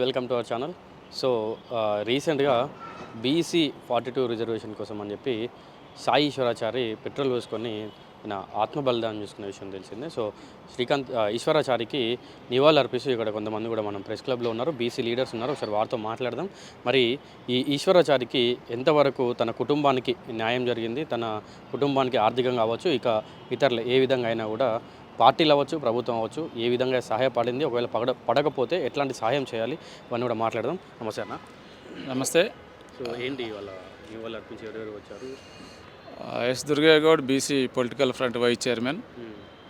Welcome to our channel. So రీసెంట్గా BC forty two reservation కోసం అని చెప్పి సాయి ఈశ్వరాచారి పెట్రోల్ వేసుకొని ఆయన ఆత్మ బలిదానం చేసుకునే విషయం తెలిసిందే. సో శ్రీకాంత్ ఈశ్వరాచారికి నివాళులు అర్పిస్తూ ఇక్కడ కొంతమంది కూడా మనం ప్రెస్ క్లబ్లో ఉన్నారు బీసీ లీడర్స్ ఉన్నారు. ఒకసారి వారితో మాట్లాడదాం. మరి ఈ ఈశ్వరాచారికి ఎంతవరకు తన కుటుంబానికి న్యాయం జరిగింది తన కుటుంబానికి ఆర్థికంగా అవ్వచ్చు ఇక ఇతరులు ఏ విధంగా అయినా కూడా పార్టీలు అవ్వచ్చు ప్రభుత్వం అవ్వచ్చు ఏ విధంగా సహాయపడింది ఒకవేళ పడ పడకపోతే ఎట్లాంటి సహాయం చేయాలి ఇవన్నీ కూడా మాట్లాడదాం. నమస్తే అన్న. నమస్తే. సో ఏంటి మీ వాళ్ళు అర్పించి ఎవరెవరు వచ్చారు? S Durge Goud BC political front vice chairman.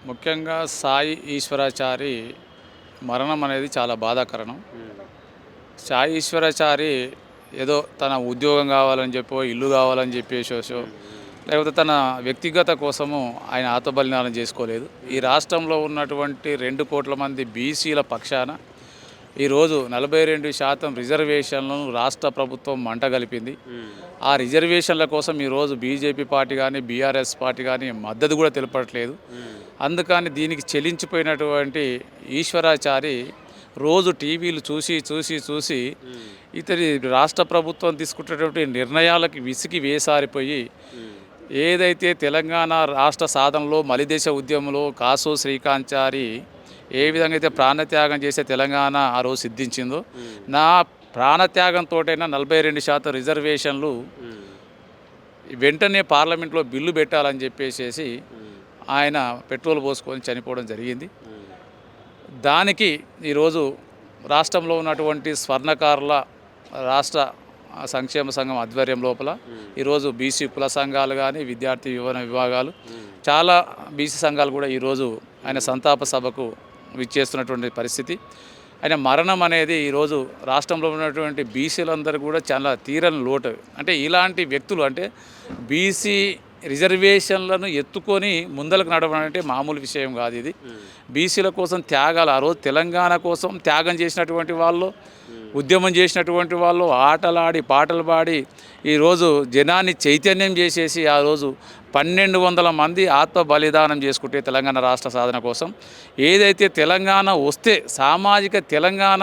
ముఖ్యంగా సాయి ఈశ్వరాచారి మరణం అనేది చాలా బాధాకరణం. సాయి ఈశ్వరాచారి ఏదో తన ఉద్యోగం కావాలని చెప్పో ఇల్లు కావాలని చెప్పేసో లేకపోతే తన వ్యక్తిగత కోసము ఆయన ఆత్మబలిదానం చేసుకోలేదు. ఈ రాష్ట్రంలో ఉన్నటువంటి రెండు కోట్ల మంది బీసీల పక్షాన ఈరోజు నలభై రెండు శాతం రిజర్వేషన్లను రాష్ట్ర ప్రభుత్వం మంటగలిపింది ఆ రిజర్వేషన్ల కోసం ఈరోజు బీజేపీ పార్టీ కానీ బీఆర్ఎస్ పార్టీ కానీ మద్దతు కూడా తెలపట్లేదు. అందుకని దీనికి చెలించిపోయినటువంటి ఈశ్వరాచారి రోజు టీవీలు చూసి చూసి చూసి ఇతని రాష్ట్ర ప్రభుత్వం తీసుకుంటున్నటువంటి నిర్ణయాలకి విసిగి వేసారిపోయి ఏదైతే తెలంగాణ రాష్ట్ర సాధనలో మలిదేశ ఉద్యమంలో కాసు శ్రీకాంచారి ఏ విధంగా అయితే ప్రాణత్యాగం చేసే తెలంగాణ ఆ రోజు సిద్ధించిందో నా ప్రాణత్యాగంతోటైనా నలభై రెండు శాతం రిజర్వేషన్లు వెంటనే పార్లమెంట్లో బిల్లు పెట్టాలని చెప్పేసేసి ఆయన పెట్రోల్ పోసుకొని చనిపోవడం జరిగింది. దానికి ఈరోజు రాష్ట్రంలో ఉన్నటువంటి స్వర్ణకారుల రాష్ట్ర సంక్షేమ సంఘం ఆధ్వర్యం లోపల ఈరోజు బీసీ కుల సంఘాలు కానీ విద్యార్థి యువన విభాగాలు చాలా బీసీ సంఘాలు కూడా ఈరోజు ఆయన సంతాప సభకు విచ్చేస్తున్నటువంటి పరిస్థితి. ఆయన మరణం అనేది ఈరోజు రాష్ట్రంలో ఉన్నటువంటి బీసీలందరూ కూడా చాలా తీరని లోటు. అంటే ఇలాంటి వ్యక్తులు అంటే బీసీ రిజర్వేషన్లను ఎత్తుకొని ముందలకు నడవడం అంటే మామూలు విషయం కాదు ఇది. బీసీల కోసం త్యాగాలు ఆ రోజు తెలంగాణ కోసం త్యాగం చేసినటువంటి వాళ్ళు ఉద్యమం చేసినటువంటి వాళ్ళు ఆటలాడి పాటలు పాడి ఈరోజు జనాన్ని చైతన్యం చేసేసి ఆ రోజు పన్నెండు వందల మంది ఆత్మ బలిదానం చేసుకుంటే తెలంగాణ రాష్ట్ర సాధన కోసం. ఏదైతే తెలంగాణ వస్తే సామాజిక తెలంగాణ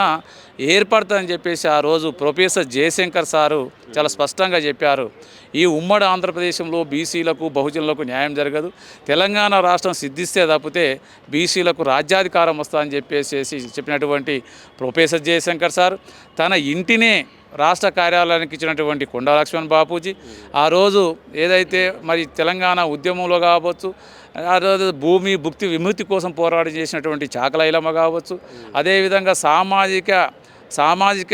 ఏర్పడుతుందని చెప్పేసి ఆ రోజు ప్రొఫెసర్ జయశంకర్ సారు చాలా స్పష్టంగా చెప్పారు. ఈ ఉమ్మడి ఆంధ్రప్రదేశంలో బీసీలకు బహుజనులకు న్యాయం జరగదు. తెలంగాణ రాష్ట్రం సిద్ధిస్తే తప్పితే బీసీలకు రాజ్యాధికారం వస్తుందని చెప్పేసి చెప్పినటువంటి ప్రొఫెసర్ జయశంకర్ సార్ తన ఇంటినే రాష్ట్ర కార్యాలయానికి ఇచ్చినటువంటి కొండా లక్ష్మణ్ బాపూజీ ఆ రోజు ఏదైతే మరి తెలంగాణ ఉద్యమంలో కావచ్చు ఆ రోజు భూమి భుక్తి విముక్తి కోసం పోరాటం చేసినటువంటి చాకలైలమ్మ కావచ్చు అదేవిధంగా సామాజిక సామాజిక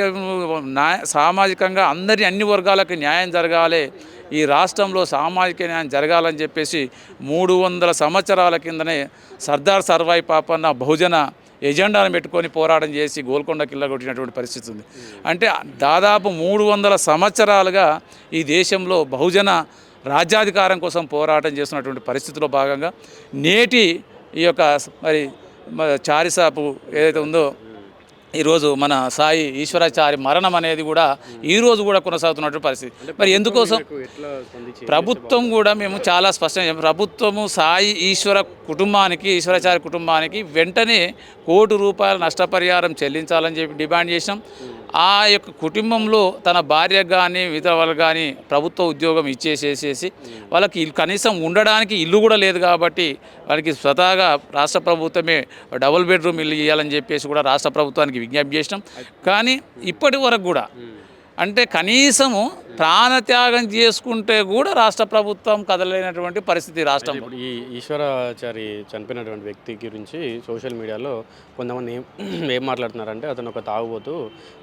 న్యాయ సామాజికంగా అందరి అన్ని వర్గాలకు న్యాయం జరగాలి ఈ రాష్ట్రంలో సామాజిక న్యాయం జరగాలని చెప్పేసి మూడు వందల సంవత్సరాల కిందనే సర్దార్ సర్వాయి పాపన్న బహుజన ఎజెండాను పెట్టుకొని పోరాటం చేసి గోల్కొండ కిల్ల కొట్టినటువంటి పరిస్థితి ఉంది. అంటే దాదాపు మూడు వందల సంవత్సరాలుగా ఈ దేశంలో బహుజన రాజ్యాధికారం కోసం పోరాటం చేస్తున్నటువంటి పరిస్థితిలో భాగంగా నేటి ఈ యొక్క మరి చారిసాపు ఏదైతే ఉందో ఈరోజు మన సాయి ఈశ్వరాచారి మరణం అనేది కూడా ఈ రోజు కూడా కొనసాగుతున్నటువంటి పరిస్థితి. మరి ఎందుకోసం? ప్రభుత్వం కూడా మేము చాలా స్పష్టంగా. ప్రభుత్వము సాయి ఈశ్వర కుటుంబానికి ఈశ్వరాచార్య కుటుంబానికి వెంటనే కోటి రూపాయల నష్టపరిహారం చెల్లించాలని చెప్పి డిమాండ్ చేసినాం. ఆ యొక్క కుటుంబంలో తన భార్య కానీ ఇతర కానీ ప్రభుత్వ ఉద్యోగం ఇచ్చేసేసేసి వాళ్ళకి కనీసం ఉండడానికి ఇల్లు కూడా లేదు కాబట్టి వాళ్ళకి స్వతహాగా రాష్ట్ర ప్రభుత్వమే డబుల్ బెడ్రూమ్ ఇల్లు ఇవ్వాలని చెప్పేసి కూడా రాష్ట్ర ప్రభుత్వానికి విజ్ఞప్తి చేసినాం. కానీ ఇప్పటి వరకు కూడా అంటే కనీసము ప్రాణత్యాగం చేసుకుంటే కూడా రాష్ట్ర ప్రభుత్వం కదలలేనటువంటి పరిస్థితి ఇప్పుడు ఈ ఈశ్వరాచారి చనిపోయినటువంటి వ్యక్తి గురించి సోషల్ మీడియాలో కొంతమంది ఏం ఏం మాట్లాడుతున్నారంటే అతను ఒక తాగుబోతు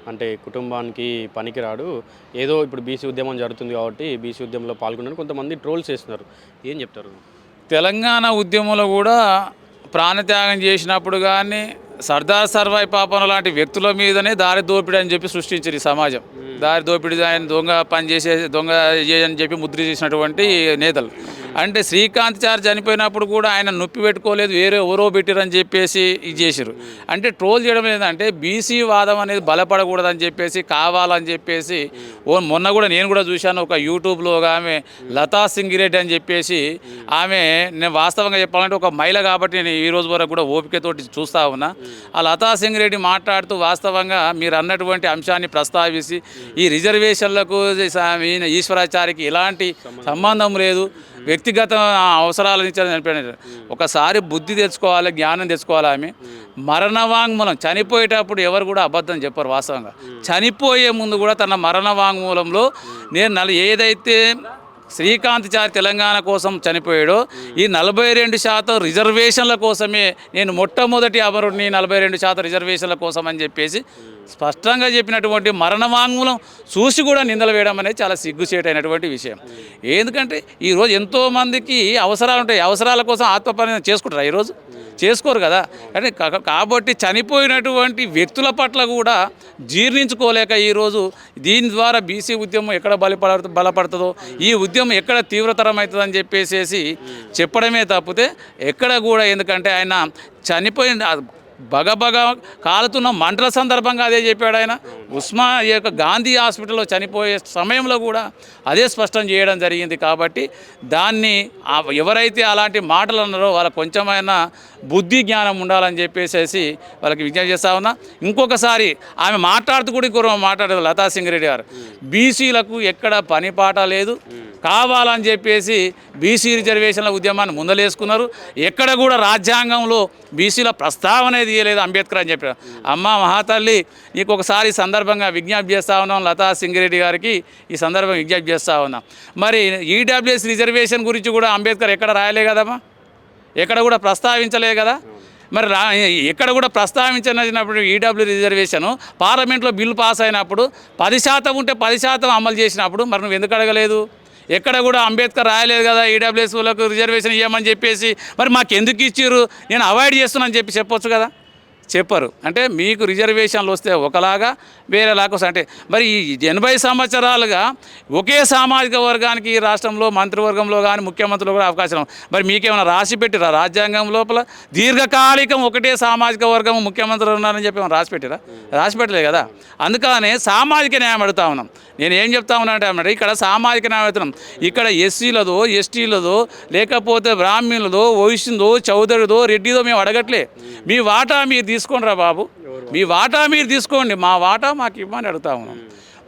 అంటే కుటుంబానికి పనికిరాడు. ఏదో ఇప్పుడు బీసీ ఉద్యమం జరుగుతుంది కాబట్టి బీసీ ఉద్యమంలో పాల్గొన్నాడు కొంతమంది ట్రోల్స్ చేస్తున్నారు. ఏం చెప్తారు? తెలంగాణ ఉద్యమంలో కూడా ప్రాణత్యాగం చేసినప్పుడు కానీ సర్దార్ సర్వాయి పాపన లాంటి వ్యక్తుల మీదనే దారి దోపిడీ అని చెప్పి సృష్టించారు ఈ సమాజం. దారి దోపిడీ ఆయన దొంగ పని చేసే దొంగ అని చెప్పి ముద్ర చేసినటువంటి నేతలు. అంటే శ్రీకాంత్ చార్ చనిపోయినప్పుడు కూడా ఆయన నొప్పి పెట్టుకోలేదు వేరే ఎవరో పెట్టిరని చెప్పేసి ఇది చేసిరు అంటే ట్రోల్ చేయడం ఏంటంటే బీసీ వాదం అనేది బలపడకూడదని చెప్పేసి కావాలని చెప్పేసి ఓ మొన్న కూడా నేను కూడా చూశాను ఒక యూట్యూబ్లో ఒక ఆమె లతా సింగిరెడ్డి అని చెప్పేసి ఆమె నేను వాస్తవంగా చెప్పాలంటే ఒక మహిళ కాబట్టి నేను ఈ రోజు వరకు కూడా ఓపికతోటి చూస్తా ఉన్నా. ఆ లతా సింగిరెడ్డి మాట్లాడుతూ వాస్తవంగా మీరు అన్నటువంటి అంశాన్ని ప్రస్తావించి ఈ రిజర్వేషన్లకు ఈయన ఈశ్వరాచారికి ఎలాంటి సంబంధం లేదు. వ్యక్తిగత అవసరాల నుంచి అని ఒకసారి బుద్ధి తెచ్చుకోవాలి జ్ఞానం తెచ్చుకోవాలి ఆమె. మరణవాంగ్మూలం చనిపోయేటప్పుడు ఎవరు కూడా అబద్ధం చెప్పరు వాస్తవంగా. చనిపోయే ముందు కూడా తన మరణ వాంగ్మూలంలో నేను నల ఏదైతే శ్రీకాంత్ చారి తెలంగాణ కోసం చనిపోయాడో ఈ నలభై రెండు శాతం రిజర్వేషన్ల కోసమే నేను మొట్టమొదటి అమరుడిని నలభై రెండు శాతం రిజర్వేషన్ల కోసం అని చెప్పేసి స్పష్టంగా చెప్పినటువంటి మరణవాంగ్మూలం చూసి కూడా నిందలు వేయడం అనేది చాలా సిగ్గుచేటైనటువంటి విషయం. ఎందుకంటే ఈరోజు ఎంతోమందికి అవసరాలు ఉంటాయి. అవసరాల కోసం ఆత్మపరిణం చేసుకుంటారు ఈరోజు చేసుకోరు కదా. అంటే కాబట్టి చనిపోయినటువంటి వ్యక్తుల పట్ల కూడా జీర్ణించుకోలేక ఈరోజు దీని ద్వారా బీసీ ఉద్యమం ఎక్కడ బలపడ బలపడుతుందో ఈ ఉద్యమం ఎక్కడ తీవ్రతరం అవుతుందని చెప్పేసేసి చెప్పడమే తప్పితే ఎక్కడ కూడా ఎందుకంటే ఆయన చనిపోయిన బగబగ కాలుతున్న మంటల సందర్భంగా అదే చెప్పాడు ఆయన. ఉస్మా ఈ యొక్క గాంధీ హాస్పిటల్లో చనిపోయే సమయంలో కూడా అదే స్పష్టం చేయడం జరిగింది కాబట్టి దాన్ని ఎవరైతే అలాంటి మాటలు అన్నారో వాళ్ళ కొంచెమైనా బుద్ధి జ్ఞానం ఉండాలని చెప్పేసేసి వాళ్ళకి విజ్ఞప్తి చేస్తా ఉన్నా. ఇంకొకసారి ఆమె మాట్లాడుతూ కూడా ఇంకో మాట్లాడేది లతా సింగరెడ్డి గారు. బీసీలకు ఎక్కడ పని పాట లేదు. కావాలని చెప్పేసి బీసీ రిజర్వేషన్ల ఉద్యమాన్ని ముందలేసుకున్నారు. ఎక్కడ కూడా రాజ్యాంగంలో బీసీల ప్రస్తావన తీయలేదు అంబేద్కర్ అని చెప్పారు అమ్మ మహాతల్లి నీకు ఒకసారి సందర్భంగా విజ్ఞప్తి చేస్తా ఉన్నాం లతా సింగిరెడ్డి గారికి ఈ సందర్భంగా విజ్ఞప్తి చేస్తా ఉన్నాం. మరి ఈడబ్ల్యూఎస్ రిజర్వేషన్ గురించి కూడా అంబేద్కర్ ఎక్కడ రాయలే కదమ్మా? ఎక్కడ కూడా ప్రస్తావించలే కదా? మరి రా ఎక్కడ కూడా ప్రస్తావించినప్పుడు ఈడబ్ల్యూ రిజర్వేషన్ పార్లమెంట్లో బిల్లు పాస్ అయినప్పుడు పది శాతం ఉంటే పది శాతం అమలు చేసినప్పుడు మరి నువ్వు ఎందుకు అడగలేదు? ఎక్కడ కూడా అంబేద్కర్ రాయలేదు కదా ఈడబ్ల్యూఎస్ వాళ్ళకు రిజర్వేషన్ ఇవ్వమని చెప్పేసి మరి మాకు ఎందుకు ఇచ్చిర్రు? నేను అవాయిడ్ చేస్తున్నాను చెప్పి చెప్పొచ్చు కదా. చెప్పరు. అంటే మీకు రిజర్వేషన్లు వస్తే ఒకలాగా వేరేలాగా వస్తాయి. అంటే మరి ఈ ఎనభై సంవత్సరాలుగా ఒకే సామాజిక వర్గానికి ఈ రాష్ట్రంలో మంత్రివర్గంలో కానీ ముఖ్యమంత్రులు కూడా అవకాశం మరి మీకేమైనా రాసి పెట్టిరా? రాజ్యాంగం లోపల దీర్ఘకాలికం ఒకటే సామాజిక వర్గం ముఖ్యమంత్రులు ఉన్నారని చెప్పి ఏమైనా రాసి పెట్టిరా? రాసి పెట్టలేదు కదా. అందుకనే సామాజిక న్యాయం అడుగుతా ఉన్నాం. నేను ఏం చెప్తా ఉన్నానంటే అన్నమాట ఇక్కడ సామాజిక న్యాయం అడుగుతున్నాం. ఇక్కడ ఎస్సీలదో ఎస్టీలదో లేకపోతే బ్రాహ్మణులదో వైశ్యుదో చౌదరిదో రెడ్డిదో మేము అడగట్లే. మీ వాటా మీరు తీసుకోండి రా బాబు? మీ వాటా మీరు తీసుకోండి. మా వాటా మాకు ఇవ్వమని అడుగుతా ఉన్నాం.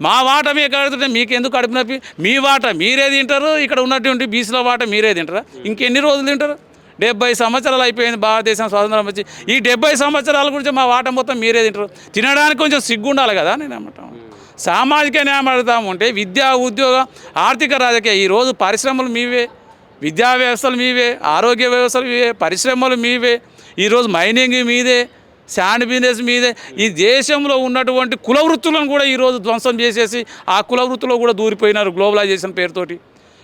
మా వాటా మీకు అడుగుతుంటే మీకు ఎందుకు అడుపు నొప్పి? మీ వాటా మీరే తింటారు. ఇక్కడ ఉన్నటువంటి బీసీల వాటా మీరే తింటారా? ఇంకెన్ని రోజులు తింటారు? డెబ్బై సంవత్సరాలు అయిపోయింది భారతదేశం స్వాతంత్రం వచ్చి. ఈ డెబ్బై సంవత్సరాల గురించి మా వాటా మొత్తం మీరే తింటారు. తినడానికి కొంచెం సిగ్గు ఉండాలి కదా నేను ఏమంటాను సామాజిక న్యాయం అడుగుతాము అంటే విద్యా ఉద్యోగ ఆర్థిక రాజకీయ ఈరోజు పరిశ్రమలు మీవే విద్యా వ్యవస్థలు మీవే ఆరోగ్య వ్యవస్థలు మీవే పరిశ్రమలు మీవే ఈరోజు మైనింగ్ మీదే శాండ్ బిజినెస్ మీదే ఈ దేశంలో ఉన్నటువంటి కుల వృత్తులను కూడా ఈరోజు ధ్వంసం చేసేసి ఆ కుల వృత్తిలో కూడా దూరిపోయినారు గ్లోబలైజేషన్ పేరుతోటి.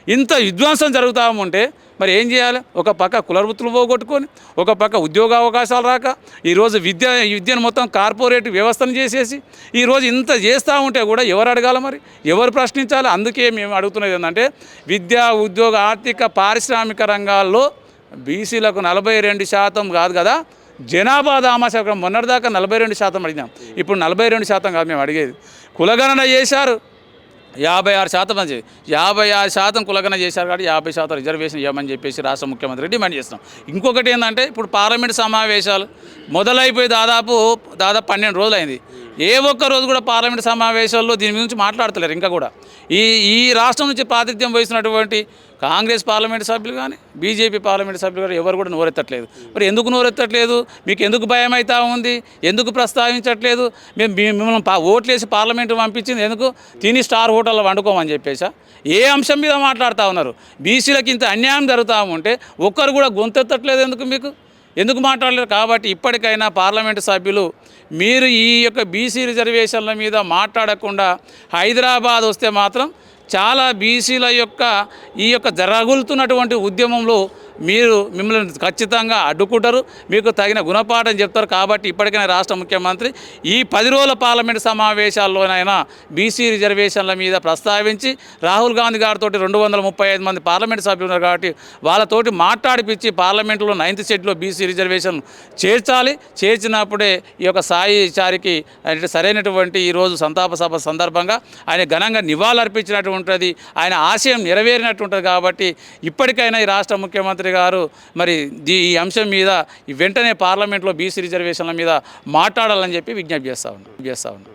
ఇంత విధ్వంసం జరుగుతూ ఉంటే మరి ఏం చేయాలి? ఒక పక్క కుల వృత్తులు పోగొట్టుకొని ఒక పక్క ఉద్యోగ అవకాశాలు రాక ఈరోజు విద్య విద్యను మొత్తం కార్పొరేట్ వ్యవస్థను చేసేసి ఈరోజు ఇంత చేస్తూ ఉంటే కూడా ఎవరు అడగాలి మరి? ఎవరు ప్రశ్నించాలి? అందుకే మేము అడుగుతున్నది ఏంటంటే విద్య ఉద్యోగ ఆర్థిక పారిశ్రామిక రంగాల్లో బీసీలకు నలభై రెండు శాతం కాదు కదా జనాభా దామాశాఖం మొన్నటిదాకా నలభై రెండు శాతం అడిగినాం. ఇప్పుడు నలభై రెండు శాతం కాదు మేము అడిగేది. కులగణన చేశారు. యాభై ఆరు శాతం అని చెప్పి యాభై ఆరు శాతం కులగన చేశారు కాబట్టి యాభై శాతం రిజర్వేషన్ ఇవ్వమని చెప్పేసి రాష్ట్ర ముఖ్యమంత్రి డిమాండ్ చేస్తున్నాం. ఇంకొకటి ఏంటంటే ఇప్పుడు పార్లమెంట్ సమావేశాలు మొదలైపోయి దాదాపు దాదాపు పన్నెండు రోజులు అయింది ఏ ఒక్క రోజు కూడా పార్లమెంట్ సమావేశాల్లో దీని గురించి మాట్లాడతలేరు ఇంకా కూడా. ఈ ఈ రాష్ట్రం నుంచి ప్రాతినిధ్యం వహిస్తున్నటువంటి కాంగ్రెస్ పార్లమెంట్ సభ్యులు కానీ బీజేపీ పార్లమెంట్ సభ్యులు కానీ ఎవరు కూడా నోరెత్తట్లేదు. మరి ఎందుకు నోరెత్తట్లేదు? మీకు ఎందుకు భయం అవుతా ఉంది? ఎందుకు ప్రస్తావించట్లేదు? మేము మిమ్మల్ని ఓట్లేసి పార్లమెంట్ పంపించింది ఎందుకు? తిని స్టార్ హోటల్లో వండుకోమని చెప్పేసా? ఏ అంశం మీద మాట్లాడుతూ ఉన్నారు? బీసీలకు ఇంత అన్యాయం జరుగుతూ ఉంటే ఒక్కరు కూడా గొంతెత్తట్లేదు ఎందుకు మీకు? ఎందుకు మాట్లాడలేరు కాబట్టి ఇప్పటికైనా పార్లమెంటు సభ్యులు మీరు ఈ యొక్క బీసీ రిజర్వేషన్ల మీద మాట్లాడకుండా హైదరాబాద్ వస్తే మాత్రం చాలా బీసీల యొక్క ఈ యొక్క జరగులుతున్నటువంటి ఉద్యమంలో మీరు మిమ్మల్ని ఖచ్చితంగా అడ్డుకుంటారు. మీకు తగిన గుణపాఠం చెప్తారు. కాబట్టి ఇప్పటికైనా రాష్ట్ర ముఖ్యమంత్రి ఈ పది రోజుల పార్లమెంట్ సమావేశాల్లోనైనా బీసీ రిజర్వేషన్ల మీద ప్రస్తావించి రాహుల్ గాంధీ గారితో రెండు వందల ముప్పై ఐదు మంది పార్లమెంట్ సభ్యులు ఉన్నారు కాబట్టి వాళ్ళతోటి మాట్లాడిపించి పార్లమెంట్లో నైన్త్ షెడ్యూల్లో బీసీ రిజర్వేషన్ చేర్చాలి. చేర్చినప్పుడే ఈ యొక్క సాయి చారికి సరైనటువంటి ఈరోజు సంతాప సభ సందర్భంగా ఆయన ఘనంగా నివాళులర్పించినటువంటిది ఆయన ఆశయం నెరవేరినట్టు ఉంటుంది కాబట్టి ఇప్పటికైనా ఈ రాష్ట్ర ముఖ్యమంత్రి గారు మరి దీ- ఈ అంశం మీద ఈ వెంటనే పార్లమెంట్లో బీసీ రిజర్వేషన్ల మీద మాట్లాడాలని చెప్పి విజ్ఞప్తి చేస్తా ఉన్నాం చేస్తా ఉన్నాం